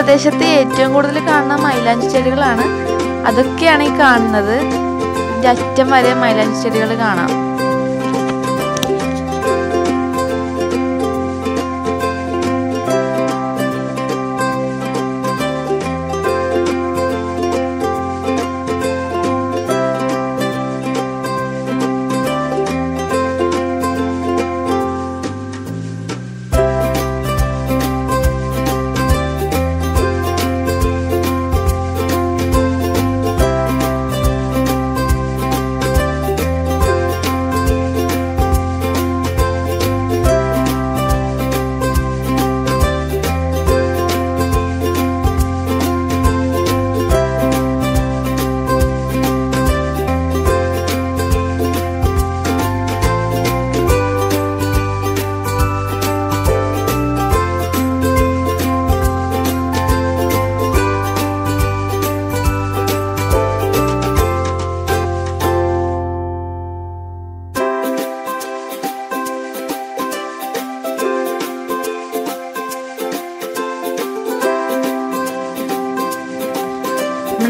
പ്രദേശത്ത് ഏറ്റവും കൂടുതൽ കാണുന്ന മൈലാഞ്ചി ചെടികളാണ്. അതൊക്കെയാണ് ഈ കാണുന്നത്. ഇതിന്റെ അറ്റം വരെ മൈലാഞ്ചി ചെടികൾ കാണാം.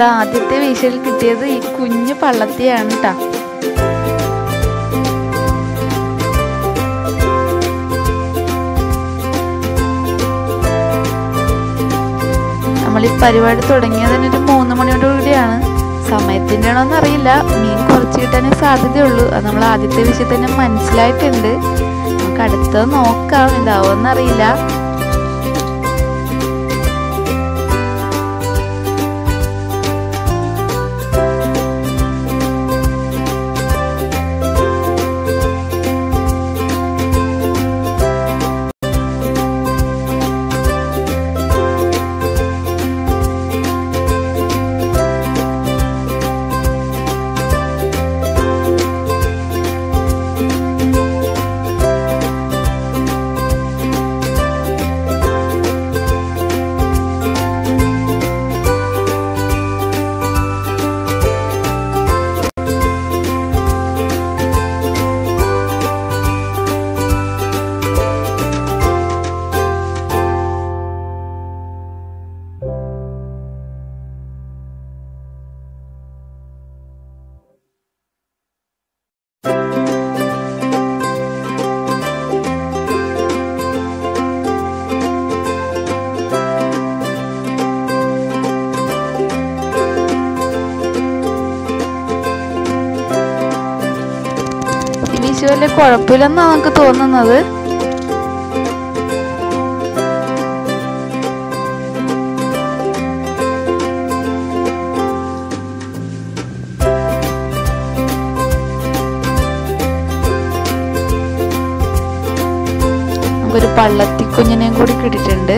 നമ്മുടെ ആദ്യത്തെ വീശലിൽ കിട്ടിയത് ഈ കുഞ്ഞു പള്ളത്തിയാണ് കേട്ടോ നമ്മൾ ഈ പരിപാടി തുടങ്ങിയത് തന്നെ ഒരു മൂന്ന് മണിയോട് കൂടിയാണ്. സമയത്തിന്റെ അറിയില്ല. മീൻ കുറച്ച് കിട്ടാനേ സാധ്യതയുള്ളൂ. അത് നമ്മൾ ആദ്യത്തെ വിഷയത്തന്നെ മനസ്സിലായിട്ടുണ്ട്. നമുക്ക് അടുത്തത് നോക്കാം. എന്താവുമെന്ന് വലിയ കുഴപ്പമില്ലെന്നാണ് നമുക്ക് തോന്നുന്നത്. നമുക്കൊരു പള്ളത്തിക്കുഞ്ഞിനെയും കൂടി കിട്ടിയിട്ടുണ്ട്.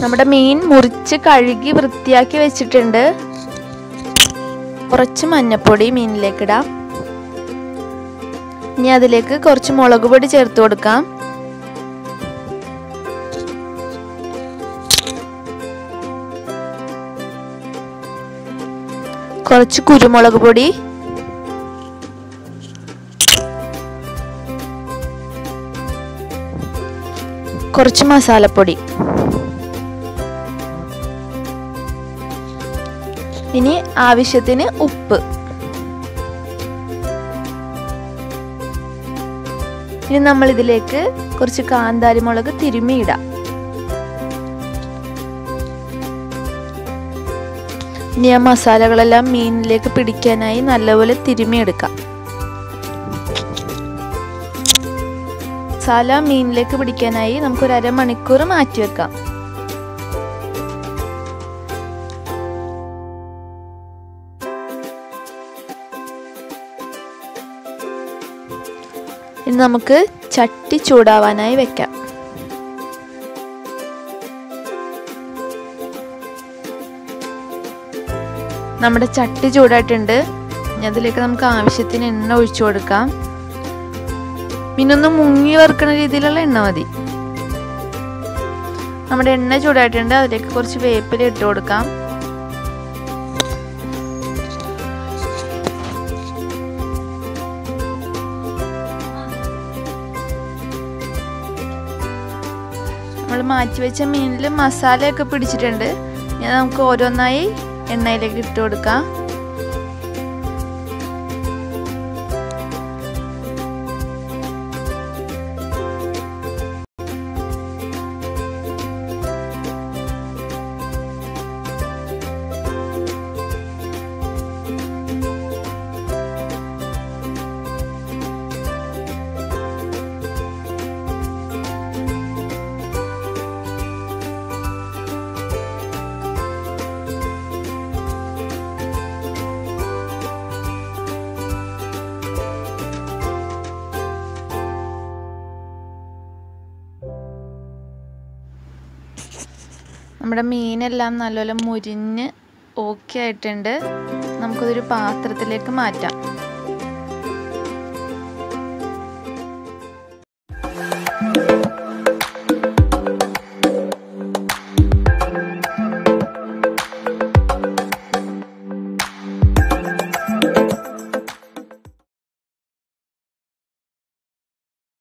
നമ്മുടെ മീൻ മുറിച്ച് കഴുകി വൃത്തിയാക്കി വെച്ചിട്ടുണ്ട്. കുറച്ച് മഞ്ഞപ്പൊടി മീനിലേക്ക് ഇടാം. ഇനി അതിലേക്ക് കുറച്ച് മുളക് പൊടി ചേർത്ത് കൊടുക്കാം. കുറച്ച് കുരുമുളക് പൊടി. കുറച്ച് മസാലപ്പൊടി. ഇനി ആവശ്യത്തിന് ഉപ്പ്. ഇനി നമ്മൾ ഇതിലേക്ക് കുറച്ച് കാന്താരി മുളക് തിരുമിയിടാം ഇനി ആ മസാലകളെല്ലാം മീനിലേക്ക് പിടിക്കാനായി നല്ലപോലെ തിരുമിയെടുക്കാം മസാല മീനിലേക്ക് പിടിക്കാനായി നമുക്കൊരു അരമണിക്കൂർ മാറ്റി വെക്കാം നമുക്ക് ചട്ടി ചൂടാവാനായി വെക്കാം. നമ്മുടെ ചട്ടി ചൂടായിട്ടുണ്ട്. അതിലേക്ക് നമുക്ക് ആവശ്യത്തിന് എണ്ണ ഒഴിച്ചു കൊടുക്കാം. പിന്നെ ഒന്ന് മുങ്ങി വറുക്കുന്ന രീതിയിലുള്ള എണ്ണ മതി. നമ്മുടെ എണ്ണ ചൂടായിട്ടുണ്ട്. അതിലേക്ക് കുറച്ച് വേപ്പില ഇട്ട് കൊടുക്കാം. നമ്മൾ മാറ്റി വെച്ച മീനിൽ മസാലയൊക്കെ പിടിച്ചിട്ടുണ്ട്. ഞാൻ നമുക്ക് ഓരോന്നായി എണ്ണയിലേക്ക് ഇട്ട് കൊടുക്കാം. നമ്മുടെ മീനെല്ലാം നല്ലപോലെ മുരിഞ്ഞ് ഓക്കെ ആയിട്ടുണ്ട്. നമുക്കതൊരു പാത്രത്തിലേക്ക് മാറ്റാം.